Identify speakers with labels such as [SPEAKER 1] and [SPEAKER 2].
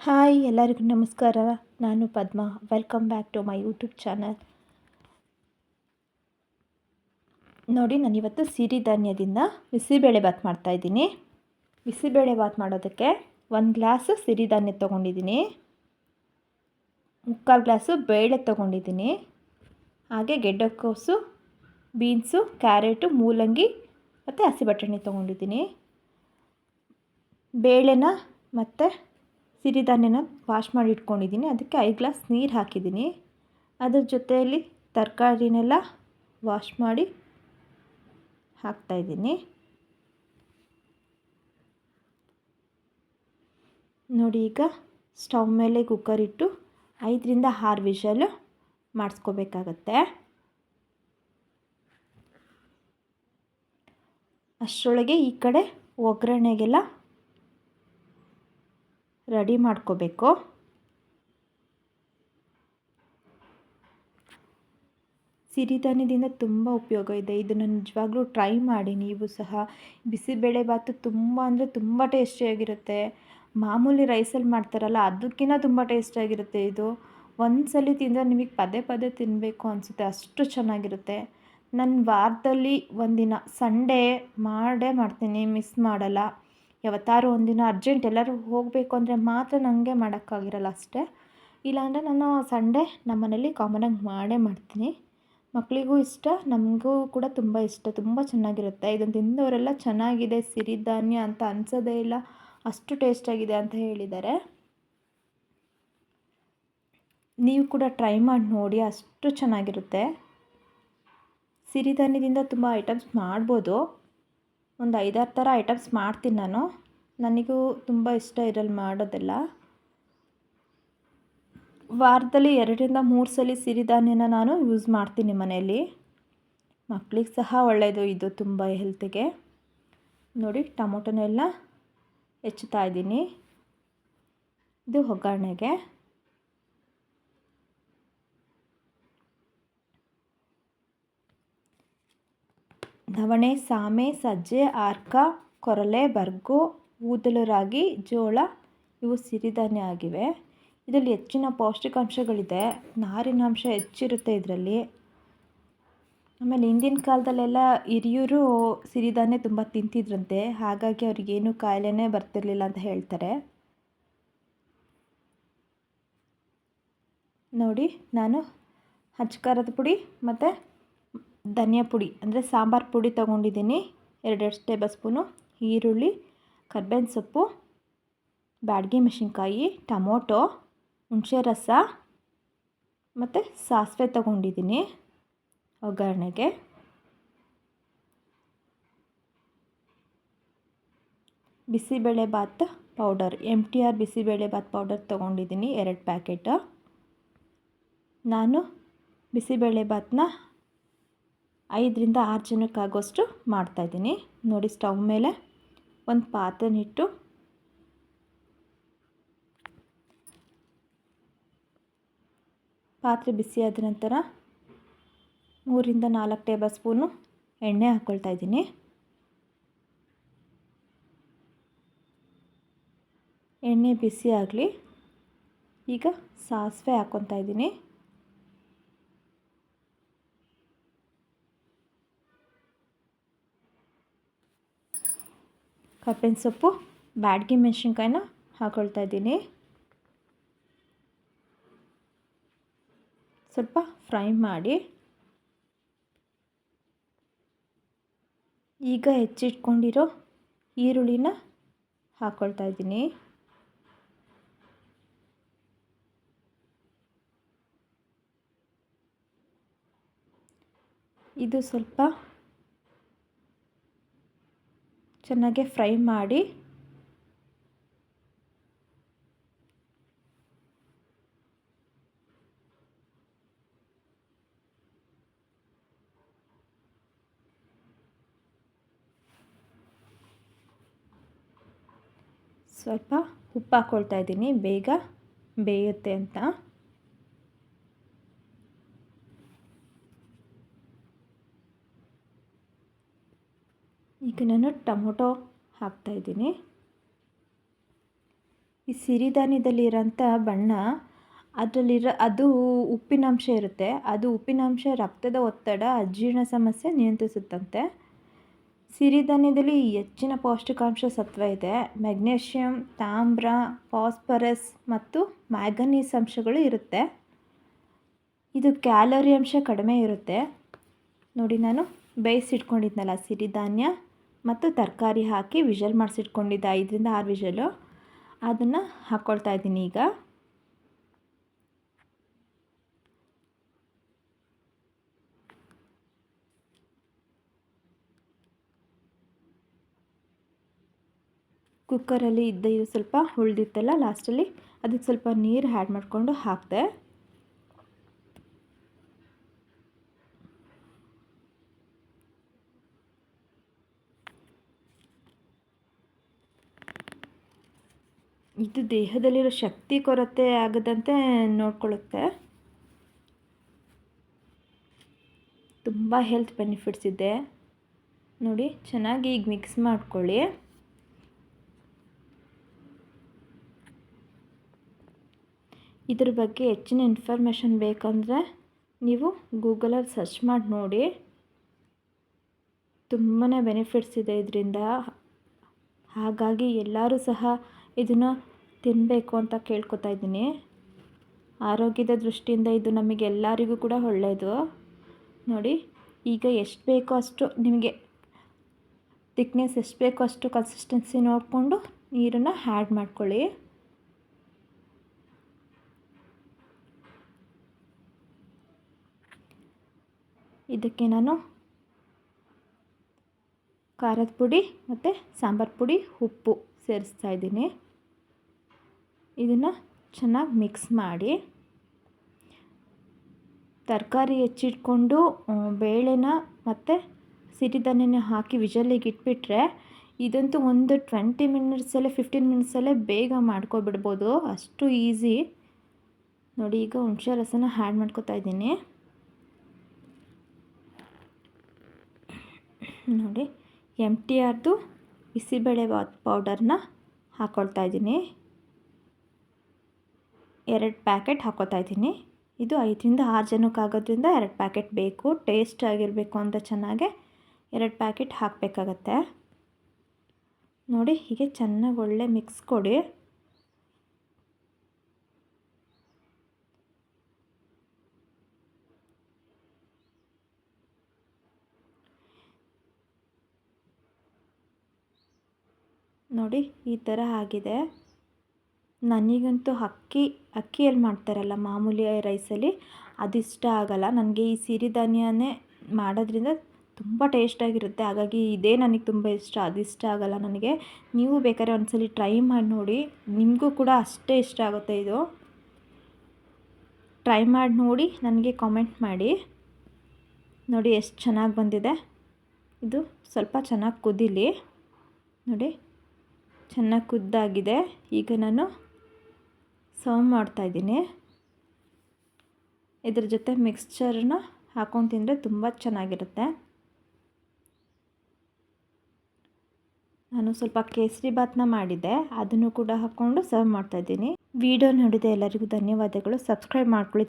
[SPEAKER 1] Hi, ಎಲ್ಲರಿಗೂ ನಮಸ್ಕಾರ. ನಾನು Padma. Welcome back to my YouTube channel ನೋಡಿ ನಾನಿವತ್ತು ಸಿರಿಧಾನ್ಯದಿಂದ ಬಿಸಿಬೇಳೆ ಭಾತ್ ಮಾಡ್ತಾಯಿದ್ದೀನಿ ಬಿಸಿಬೇಳೆ ಬಾತ್ ಮಾಡೋದಕ್ಕೆ ಒಂದು ಗ್ಲಾಸು ಸಿರಿಧಾನ್ಯ ತೊಗೊಂಡಿದ್ದೀನಿ. ಮುಕ್ಕಾಲು ಗ್ಲಾಸು ಬೇಳೆ ತೊಗೊಂಡಿದ್ದೀನಿ. ಹಾಗೆ ಗೆಡ್ಡೆಕೋಸು ಬೀನ್ಸು, ಕ್ಯಾರೆಟು, ಮೂಲಂಗಿ ಮತ್ತು ಹಸಿ ಬಟಾಣಿ ತೊಗೊಂಡಿದ್ದೀನಿ. ಬೇಳೆನ ಮತ್ತು ಸಿರಿಧಾನ್ಯನ ವಾಶ್ ಮಾಡಿ ಇಟ್ಕೊಂಡಿದ್ದೀನಿ. ಅದಕ್ಕೆ ಐದು ಗ್ಲಾಸ್ ನೀರು ಹಾಕಿದ್ದೀನಿ. ಅದ್ರ ಜೊತೆಯಲ್ಲಿ ತರಕಾರಿನೆಲ್ಲ ವಾಶ್ ಮಾಡಿ ಹಾಕ್ತಾಯಿದ್ದೀನಿ ನೋಡಿ ಈಗ ಸ್ಟವ್ ಮೇಲೆ ಕುಕ್ಕರ್ ಇಟ್ಟು ಐದರಿಂದ ಆರು ವಿಷಲು ಮಾಡಿಸ್ಕೋಬೇಕಾಗತ್ತೆ. ಅಷ್ಟರೊಳಗೆ ಈ ಕಡೆ ಒಗ್ಗರಣೆಗೆಲ್ಲ ರೆಡಿ ಮಾಡ್ಕೋಬೇಕು. ಸಿರಿಧಾನ್ಯದಿಂದ ತುಂಬ ಉಪಯೋಗ ಇದೆ. ಇದನ್ನು ನಿಜವಾಗ್ಲೂ ಟ್ರೈ ಮಾಡಿ. ನೀವು ಸಹ ಬಿಸಿಬೇಳೆ ಭಾತು ತುಂಬ ಅಂದರೆ ತುಂಬ ಟೇಸ್ಟಿಯಾಗಿರುತ್ತೆ ಮಾಮೂಲಿ ರೈಸಲ್ಲಿ ಮಾಡ್ತಾರಲ್ಲ ಅದಕ್ಕಿಂತ ತುಂಬ ಟೇಸ್ಟಿಯಾಗಿರುತ್ತೆ ಇದು. ಒಂದು ಸಲ ತಿಂದರೆ ನಿಮಗೆ ಪದೇ ಪದೇ ತಿನ್ನಬೇಕು ಅನಿಸುತ್ತೆ. ಅಷ್ಟು ಚೆನ್ನಾಗಿರುತ್ತೆ. ನಾನು ವಾರದಲ್ಲಿ ಒಂದಿನ ಸಂಡೇ ಮಾಡೇ ಮಾಡ್ತೀನಿ ಮಿಸ್ ಮಾಡಲ್ಲ. ಯಾವತ್ತಾರು ಒಂದಿನ ಅರ್ಜೆಂಟ್ ಎಲ್ಲರೂ ಹೋಗಬೇಕು ಅಂದರೆ ಮಾತ್ರ ನನಗೆ ಮಾಡೋಕ್ಕಾಗಿರಲ್ಲ ಅಷ್ಟೇ. ಇಲ್ಲಾಂದರೆ ನಾನು ಸಂಡೇ ನಮ್ಮ ಮನೇಲಿ ಕಾಮನಾಗಿ ಮಾಡೇ ಮಾಡ್ತೀನಿ. ಮಕ್ಕಳಿಗೂ ಇಷ್ಟ, ನಮಗೂ ಕೂಡ ತುಂಬ ಇಷ್ಟ, ತುಂಬ ಚೆನ್ನಾಗಿರುತ್ತೆ. ಇದನ್ನು ತಿಂದವರೆಲ್ಲ ಚೆನ್ನಾಗಿದೆ ಸಿರಿಧಾನ್ಯ ಅಂತ ಅನ್ಸೋದೇ ಇಲ್ಲ, ಅಷ್ಟು ಟೇಸ್ಟಾಗಿದೆ ಅಂತ ಹೇಳಿದ್ದಾರೆ. ನೀವು ಕೂಡ ಟ್ರೈ ಮಾಡಿ ನೋಡಿ, ಅಷ್ಟು ಚೆನ್ನಾಗಿರುತ್ತೆ. ಸಿರಿಧಾನ್ಯದಿಂದ ತುಂಬ ಐಟಮ್ಸ್ ಮಾಡ್ಬೋದು. ಒಂದು ಐದಾರು ಥರ ಐಟಮ್ಸ್ ಮಾಡ್ತೀನಿ ನಾನು. ನನಗೂ ತುಂಬ ಇಷ್ಟ ಇರಲ್ಲಿ ಮಾಡೋದೆಲ್ಲ. ವಾರದಲ್ಲಿ ಎರಡರಿಂದ ಮೂರು ಸಲ ಸಿರಿಧಾನ್ಯನ ನಾನು ಯೂಸ್ ಮಾಡ್ತೀನಿ ಮನೆಯಲ್ಲಿ. ಮಕ್ಕಳಿಗೆ ಸಹ ಒಳ್ಳೆಯದು ಇದು ತುಂಬ ಹೆಲ್ತಿಗೆ. ನೋಡಿ ಟೊಮೊಟೊನೆಲ್ಲ ಹೆಚ್ಚುತ್ತಾ ಇದ್ದೀನಿ. ಇದು ಒಗ್ಗರಣೆಗೆ. ನವಣೆ ಸಾಮೆ, ಸಜ್ಜೆ, ಆರ್ಕ, ಕೊರಲೆ, ಬರ್ಗು ಊದಲು ರಾಗಿ ಜೋಳ ಇವು ಸಿರಿಧಾನ್ಯ ಆಗಿವೆ. ಇದರಲ್ಲಿ ಹೆಚ್ಚಿನ ಪೌಷ್ಟಿಕಾಂಶಗಳಿದೆ. ನಾರಿನಾಂಶ ಹೆಚ್ಚಿರುತ್ತೆ ಇದರಲ್ಲಿ. ಆಮೇಲೆ ಹಿಂದಿನ ಕಾಲದಲ್ಲೆಲ್ಲ ಹಿರಿಯೂರು ಸಿರಿಧಾನ್ಯ ತುಂಬ ತಿಂತಿದ್ರಂತೆ. ಹಾಗಾಗಿ ಅವ್ರಿಗೇನು ಕಾಯಿಲೆನೇ ಬರ್ತಿರಲಿಲ್ಲ ಅಂತ ಹೇಳ್ತಾರೆ. ನೋಡಿ, ನಾನು ಹಚ್ಕಾರದ ಪುಡಿ ಮತ್ತು ಧನಿಯಾ ಪುಡಿ, ಅಂದರೆ ಸಾಂಬಾರು ಪುಡಿ ತೊಗೊಂಡಿದ್ದೀನಿ. ಎರಡೆರಡು ಟೇಬಲ್ ಸ್ಪೂನು ಈರುಳ್ಳಿ, ಕರ್ಬೇವಿನ ಸೊಪ್ಪು, ಬ್ಯಾಡಗಿ ಮೆಣಸಿನ್ಕಾಯಿ, ಟೊಮೊಟೊ, ಹುಣಸೆ ರಸ ಮತ್ತು ಸಾಸಿವೆ ತಗೊಂಡಿದ್ದೀನಿ ಒಗ್ಗರಣೆಗೆ. Bisibele bath powder M T R bisibele bath powder ತೊಗೊಂಡಿದ್ದೀನಿ ಎರಡು ಪ್ಯಾಕೆಟ್. ನಾನು ಬಿಸಿಬೇಳೆ ಭಾತನ್ನ ಐದರಿಂದ ಆರು ಜನಕ್ಕಾಗೋಷ್ಟು ಮಾಡ್ತಾಯಿದ್ದೀನಿ ನೋಡಿ ಸ್ಟವ್ ಮೇಲೆ ಒಂದು ಪಾತ್ರೆನಿಟ್ಟು ಪಾತ್ರೆ ಬಿಸಿಯಾದ ನಂತರ ಮೂರಿಂದ ನಾಲ್ಕು ಟೇಬಲ್ ಸ್ಪೂನು ಎಣ್ಣೆ ಹಾಕ್ಕೊಳ್ತಾ ಇದ್ದೀನಿ. ಎಣ್ಣೆ ಬಿಸಿ ಆಗಲಿ, ಈಗ ಸಾಸಿವೆ ಹಾಕ್ಕೊತಾ ಇದ್ದೀನಿ. ಕಪ್ಪಿನ ಸೊಪ್ಪು ಬ್ಯಾಡ್ಗೆ ಮೆಣಸಿನ್ಕಾಯಿನ ಹಾಕೊಳ್ತಾ ಇದ್ದೀನಿ. ಸ್ವಲ್ಪ ಫ್ರೈ ಮಾಡಿ. ಈಗ ಹೆಚ್ಚಿಟ್ಕೊಂಡಿರೋ ಈರುಳ್ಳಿನ ಹಾಕ್ಕೊಳ್ತಾ ಇದ್ದೀನಿ. ಇದು ಸ್ವಲ್ಪ ಚೆನ್ನಾಗಿ ಫ್ರೈ ಮಾಡಿ ಸ್ವಲ್ಪ ಉಪ್ಪು ಹಾಕ್ಕೊಳ್ತಾ ಇದ್ದೀನಿ. ಬೇಗ ಬೇಯುತ್ತೆ ಅಂತ. ನಾನು ಟೊಮೊಟೊ ಹಾಕ್ತಾಯಿದ್ದೀನಿ ಈ ಸಿರಿಧಾನ್ಯದಲ್ಲಿರೋಂಥ ಬಣ್ಣ, ಅದರಲ್ಲಿರೋ, ಅದು ಉಪ್ಪಿನಾಂಶ ಇರುತ್ತೆ. ಅದು ಉಪ್ಪಿನಾಂಶ, ರಕ್ತದ ಒತ್ತಡ ಅಜೀರ್ಣ ಸಮಸ್ಯೆ ನಿಯಂತ್ರಿಸುತ್ತಂತೆ. ಸಿರಿಧಾನ್ಯದಲ್ಲಿ ಹೆಚ್ಚಿನ ಪೌಷ್ಟಿಕಾಂಶ ಸತ್ವ ಇದೆ. ಮೆಗ್ನೀಷಿಯಮ್ ತಾಮ್ರ, ಫಾಸ್ಫರಸ್ ಮತ್ತು ಮ್ಯಾಗನೀಸ್ ಅಂಶಗಳು ಇರುತ್ತೆ. ಇದು ಕ್ಯಾಲೋರಿ ಅಂಶ ಕಡಿಮೆ ಇರುತ್ತೆ. ನೋಡಿ, ನಾನು ಬೇಯಿಸಿಟ್ಕೊಂಡಿದ್ನಲ್ಲ ಸಿರಿಧಾನ್ಯ ಮತ್ತು ತರಕಾರಿ ಹಾಕಿ ವಿಷಲ್ ಮಾಡಿಸಿಟ್ಕೊಂಡಿದ್ದೆ ಐದರಿಂದ ಆರು ವಿಷಲು. ಅದನ್ನು ಹಾಕ್ಕೊಳ್ತಾ ಇದ್ದೀನಿ ಈಗ. ಕುಕ್ಕರಲ್ಲಿ ಇದ್ದ ಇದು ಸ್ವಲ್ಪ ಉಳಿದಿತ್ತಲ್ಲ ಲಾಸ್ಟಲ್ಲಿ ಅದಕ್ಕೆ ಸ್ವಲ್ಪ ನೀರು ಆ್ಯಡ್ ಮಾಡಿಕೊಂಡು ಹಾಕಿದೆ. ಇದು ದೇಹದಲ್ಲಿರೋ ಶಕ್ತಿ ಕೊರತೆ ಆಗದಂತೆ ನೋಡ್ಕೊಳ್ಳುತ್ತೆ. ತುಂಬ ಹೆಲ್ತ್ ಬೆನಿಫಿಟ್ಸ್ ಇದೆ. ನೋಡಿ, ಚೆನ್ನಾಗಿ ಈಗ ಮಿಕ್ಸ್ ಮಾಡ್ಕೊಳ್ಳಿ. ಇದ್ರ ಬಗ್ಗೆ ಹೆಚ್ಚಿನ ಇನ್ಫಾರ್ಮೇಷನ್ ಬೇಕಂದರೆ ನೀವು ಗೂಗಲಲ್ಲಿ ಸರ್ಚ್ ಮಾಡಿ ನೋಡಿ. ತುಂಬಾ ಬೆನಿಫಿಟ್ಸ್ ಇದೆ ಇದರಿಂದ. ಹಾಗಾಗಿ ಎಲ್ಲರೂ ಸಹ ಇದನ್ನು ತಿನ್ನಬೇಕು ಅಂತ ಕೇಳ್ಕೊತಾ ಇದ್ದೀನಿ. ಆರೋಗ್ಯದ ದೃಷ್ಟಿಯಿಂದ ಇದು ನಮಗೆ ಎಲ್ಲರಿಗೂ ಕೂಡ ಒಳ್ಳೆಯದು ನೋಡಿ, ಈಗ ಎಷ್ಟು ಬೇಕೋ ಅಷ್ಟು ನಿಮಗೆ ತಿಕ್ನೆಸ್ ಎಷ್ಟು ಬೇಕೋ ಅಷ್ಟು ಕನ್ಸಿಸ್ಟೆನ್ಸಿ ನೋಡಿಕೊಂಡು ನೀರನ್ನು ಆ್ಯಡ್ ಮಾಡ್ಕೊಳ್ಳಿ. ಇದಕ್ಕೆ ನಾನು ಖಾರದ ಪುಡಿ ಮತ್ತು ಸಾಂಬಾರು ಪುಡಿ, ಉಪ್ಪು. ಸೇರಿಸ್ತಾ ಇದ್ದೀನಿ. ಇದನ್ನು ಚೆನ್ನಾಗಿ ಮಿಕ್ಸ್ ಮಾಡಿ, ತರಕಾರಿ ಹೆಚ್ಚಿಟ್ಕೊಂಡು ಬೇಳೆನ ಮತ್ತು ಸಿರಿಧಾನ್ಯನ ಹಾಕಿ ವಿಜಲ್ಲಿಗೆ ಇಟ್ಬಿಟ್ರೆ ಇದಂತೂ ಒಂದು ಟ್ವೆಂಟಿ ಮಿನಿಟ್ಸಲ್ಲೇ ಫಿಫ್ಟೀನ್ ಮಿನಿಟ್ಸಲ್ಲೇ ಬೇಗ ಮಾಡ್ಕೊಬಿಡ್ಬೋದು. ಅಷ್ಟು ಈಸಿ ನೋಡಿ, ಈಗ ಹುಣಸೆ ರಸನ ಹ್ಯಾಡ್ ಮಾಡ್ಕೊತಾ ಇದ್ದೀನಿ. ನೋಡಿ ಎಂ ಟಿ ಆರ್ದು ಬಿಸಿಬೇಳೆ ಬಾತ್ ಪೌಡರ್ನ ಹಾಕ್ಕೊಳ್ತಾ ಇದ್ದೀನಿ. ಎರಡು ಪ್ಯಾಕೆಟ್ ಹಾಕೋತಾ ಇದ್ದೀನಿ. ಇದು ಐದರಿಂದ ಆರು ಜನಕ್ಕೆ ಆಗೋದ್ರಿಂದ ಎರಡು ಪ್ಯಾಕೆಟ್ ಬೇಕು ಟೇಸ್ಟ್ ಆಗಿರಬೇಕು ಅಂತ ಚೆನ್ನಾಗೆ ಎರಡು ಪ್ಯಾಕೆಟ್ ಹಾಕಬೇಕಾಗತ್ತೆ. ನೋಡಿ, ಹೀಗೆ ಚೆನ್ನಾಗಿ ಒಳ್ಳೆ ಮಿಕ್ಸ್ ಕೊಡಿ. ನೋಡಿ, ಈ ಥರ ಆಗಿದೆ. ನನಗಂತೂ ಅಕ್ಕಿ, ಅಕ್ಕಿಯಲ್ಲಿ ಮಾಡ್ತಾರಲ್ಲ ಮಾಮೂಲಿ ರೈಸಲ್ಲಿ ಅದು ಇಷ್ಟ ಆಗೋಲ್ಲ. ನನಗೆ ಈ ಸಿರಿಧಾನ್ಯನೇ ಮಾಡೋದ್ರಿಂದ ತುಂಬ ಟೇಸ್ಟಾಗಿರುತ್ತೆ ಹಾಗಾಗಿ ಇದೇ ನನಗೆ ತುಂಬ ಇಷ್ಟ ಅದು ಆಗೋಲ್ಲ ನನಗೆ. ನೀವು ಬೇಕಾದ್ರೆ ಒಂದ್ಸಲಿ ಟ್ರೈ ಮಾಡಿ ನೋಡಿ. ನಿಮಗೂ ಕೂಡ ಅಷ್ಟೇ ಇಷ್ಟ ಆಗುತ್ತೆ ಇದು. ಟ್ರೈ ಮಾಡಿ ನೋಡಿ, ನನಗೆ ಕಾಮೆಂಟ್ ಮಾಡಿ. ನೋಡಿ, ಎಷ್ಟು ಚೆನ್ನಾಗಿ ಬಂದಿದೆ. ಇದು ಸ್ವಲ್ಪ ಚೆನ್ನಾಗಿ ಕುದೀಲಿ. ನೋಡಿ. ಚೆನ್ನಾಗಿ ಕುದ್ದಾಗಿದೆ. ಈಗ ನಾನು ಸರ್ವ್ ಮಾಡ್ತಾಯಿದ್ದೀನಿ ಇದ್ರ ಜೊತೆ ಮಿಕ್ಸ್ಚರನ್ನ ಹಾಕೊಂಡು ತಿಂದರೆ ತುಂಬ ಚೆನ್ನಾಗಿರುತ್ತೆ. ನಾನು ಸ್ವಲ್ಪ ಕೇಸರಿ ಭಾತ್ನ ಮಾಡಿದ್ದೆ. ಅದನ್ನು ಕೂಡ ಹಾಕ್ಕೊಂಡು ಸರ್ವ್ ಮಾಡ್ತಾಯಿದ್ದೀನಿ ವಿಡಿಯೋ ನೋಡಿದ ಎಲ್ಲರಿಗೂ ಧನ್ಯವಾದಗಳು. ಸಬ್ಸ್ಕ್ರೈಬ್ ಮಾಡ್ಕೊಳ್ಳಿ.